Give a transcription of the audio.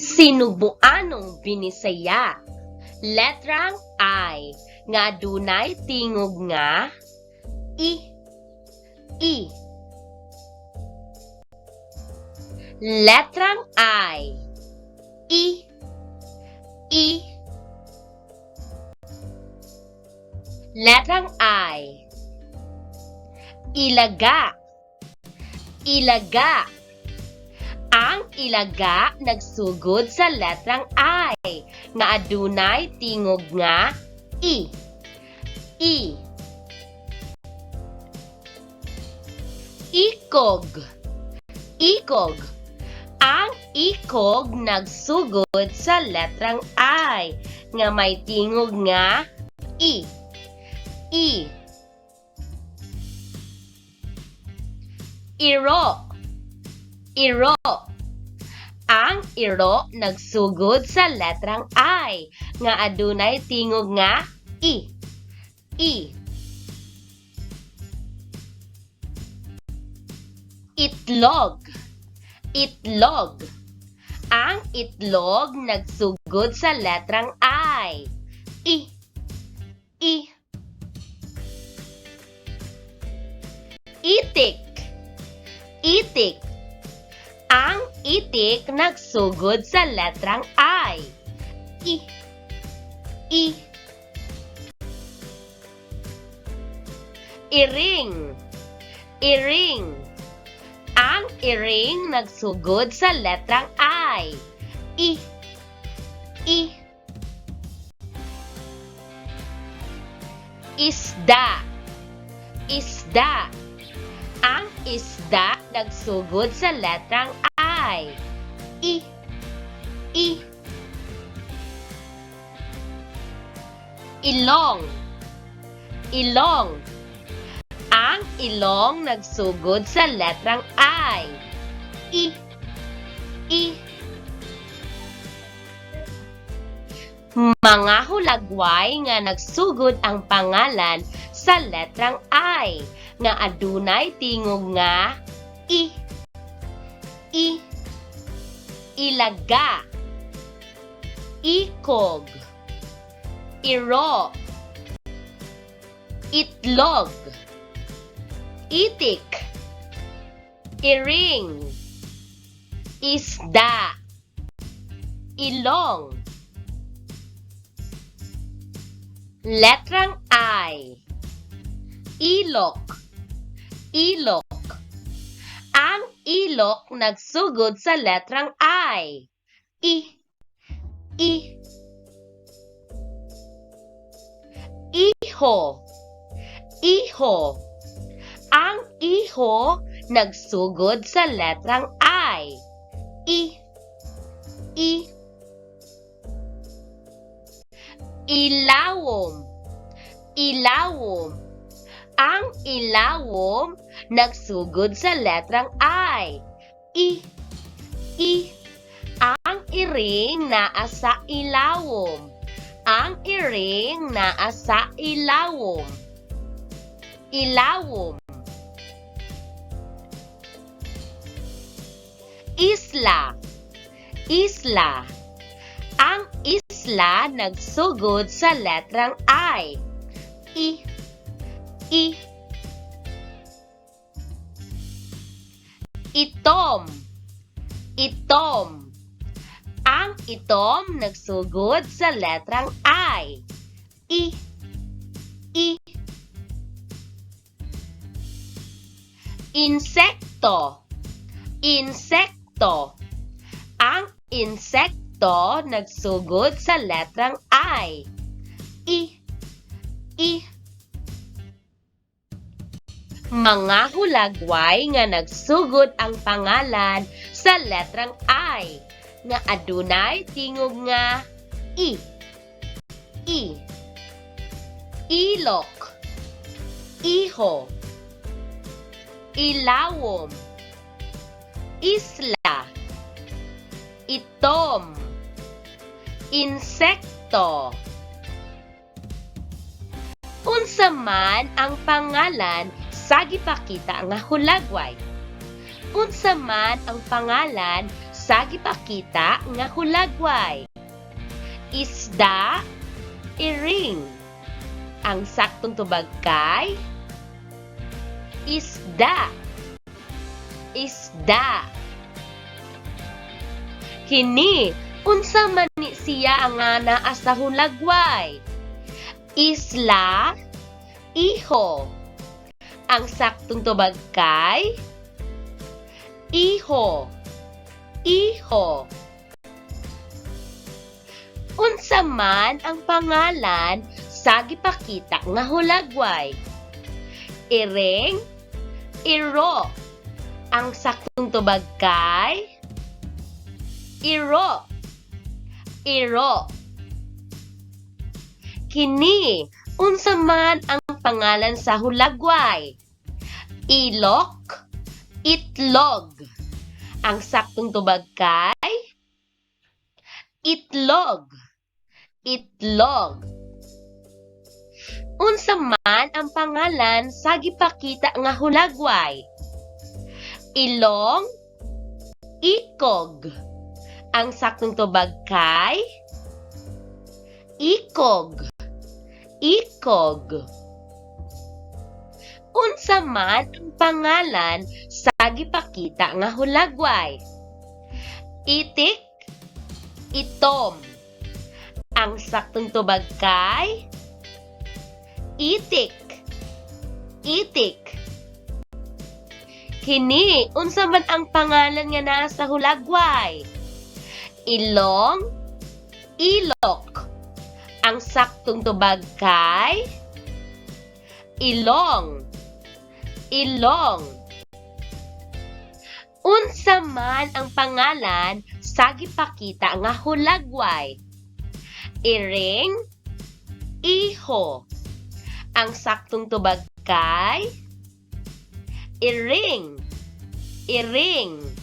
Sinubuanong binisaya. Letrang I nga dunay tingog nga i. I. Letrang I i. I. Letrang I Ilaga. Ilaga ilaga nagsugod sa letrang I nga adunay tingog nga i. I. Ikog. Ikog. Ang ikog nagsugod sa letrang I nga may tingog nga i. I. Iro. Iro. Ang iro nagsugod sa letrang I nga adunay tingog nga i. I. Itlog. Itlog. Ang itlog nagsugod sa letrang I. I. I. Itik. Itik. Ang itik nagsugod sa letrang I. I. I. Iring. Iring. Ang iring nagsugod sa letrang I. I. I. Isda. Isda. Ang isda nagsugod sa letrang I. I. I. Ilong. Ilong. Ang ilong nagsugod sa letrang I. I. I. Mga hulagway nga nagsugod ang pangalan sa letrang I nga adunay tingog nga i. I. Ilaga. Ikog. Iro. Itlog. Itik. Iring. Isda. Ilong. Letrang I. Ilok. Ilok. Ang ilok nagsugod sa letrang I. I. I. Iho. Iho. Ang iho nagsugod sa letrang I. I. I. Ilawom. Ilawom. Ang ilawom nagsugod sa letrang I. I. I. Ang iring naa sa ilawom. Ang iring naa sa ilawom. Ilawom. Isla. Isla. Ang isla nagsugod sa letrang I. I. I. Itom. Itom. Ang itom nagsugod sa letrang I. I. I. Insekto. Insekto. Ang insekto nagsugod sa letrang I. Mga hulagway nga nagsugod ang pangalan sa letrang I nga adunay tingog nga I. I. Ilok. Iho. Ilawom. Isla. Itom. Insekto. Unsa man ang pangalan sa gipakita nga hulagway. Unsa man ang pangalan sa sa gipakita nga hulagway. Isda, iring. Ang saktong tubag kay isda. Isda. Kini, unsa man ni siya ang nga naa sa hulagway? Isla, iho. Ang saktong tubag kay iho. Iho. Unsa man ang pangalan sa gipakita nga hulagway? Iring, iro. Ang saktong tubag kay iro. Iro. Kini, unsa man ang pangalan sa hulagway? Ilok, itlog. Ang saktong tubag kay itlog. Itlog. Unsa man ang pangalan sa gipakita nga hulagway? Ilong, ikog. Ang saktong tubag kay ikog. Ikog. Unsa man ang pangalan sa gipakita nga hulagway? Itik, itom. Ang saktong tubag kay itik. Itik. Kini, unsa man ang pangalan nga naa sa hulagway? Ilong, ilok. Ang saktong tubag kay ilong. Ilong. Unsa man ang pangalan sa gipakita nga hulagway? Iring, iho. Ang saktong tubag kay iring. Iring.